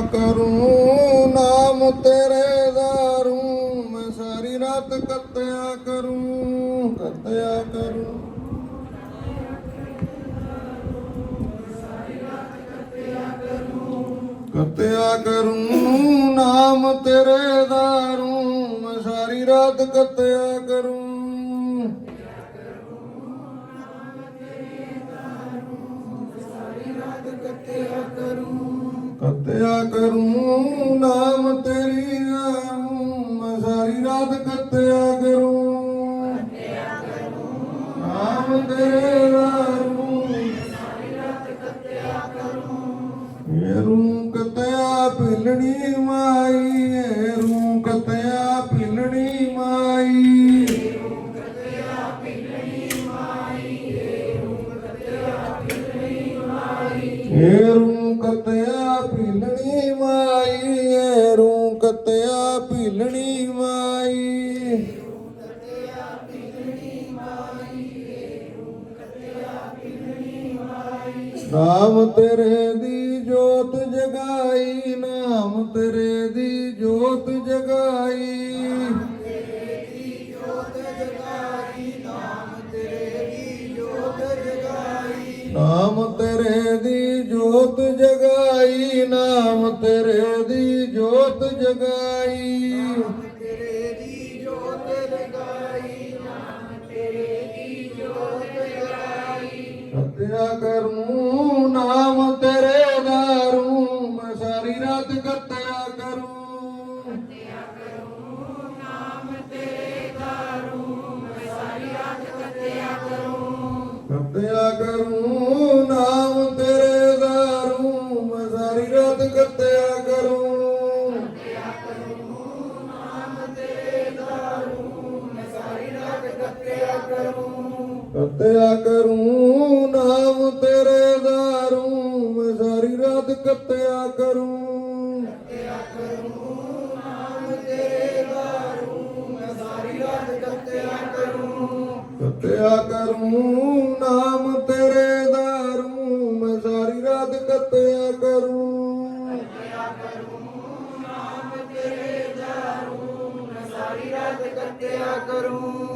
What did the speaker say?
ਕਰੂੰ, ਨਾਮ ਤੇਰੇ ਦਾਰੂ ਮੈਂ ਸਾਰੀ ਰਾਤ ਕੱਤਿਆ ਕਰੂੰ ਕੱਤਿਆ ਕਰੂੰ। ਕੱਤਿਆ ਕਰੂੰ, ਨਾਮ ਤੇਰੇ ਦਾਰੂ ਮੈਂ ਸਾਰੀ ਰਾਤ ਕੱਤਿਆ ਕਰੂੰ। ਕੱਤਿਆ ਕਰੂੰ। ਨਾਮ ਤੇਰੀ ਨਾਮ ਮੈਂ ਸਾਰੀ ਰਾਤ ਕੱਤਿਆ ਕਰੂੰ। ਨਾਮ ਤੇਰੇ ਨਾਮ ਰੂ ਕਤਿਆ ਪਿਲਣੀ ਮਾਈ ਰੂ ਕਤਿਆ ਕਤਿਆ ਮਾਈ ਰੂ ਕਤਿਆ ਪਿਲਣੀ ਮਾਈ ਨਾਮ ਤੇਰੇ ਦੀ ਜੋਤ ਜਗਾਈ, ਨਾਮ ਤੇਰੇ ਦੀ ਜੋਤ ਜਗਾਈ। ਨਾਮ ਤੇਰੇ ਦੀ ਜੋਤ ਜਗਾਈ ਨਾਮ ਤੇਰੇ ਦੀ ਜੋਤ ਜਗਾਈ ਸਤਿਆ ਕਰੂੰ ਨਾਮ ਤੇਰੇ ਦਾਰੂ ਮੈਂ ਸਾਰੀ ਰਾਤ ਕੱਤਿਆ ਕਰੂੰ। ਕੱਤਿਆ ਕਰੂੰ ਕੱਤਿਆ ਕਰੂੰ। ਨਾਮ ਤੇਰੇ ਦਾਰੂ ਮੈਂ ਸਾਰੀ ਰਾਤ ਕੱਤਿਆ ਕਰੂੰ। ਕੱਤਿਆ ਕਰੂੰ ਨਾਮ ਤੇਰੇ ਦਾਰੂ ਮੈਂ ਸਾਰੀ ਰਾਤ ਕੱਤਿਆ ਕਰੂੰ।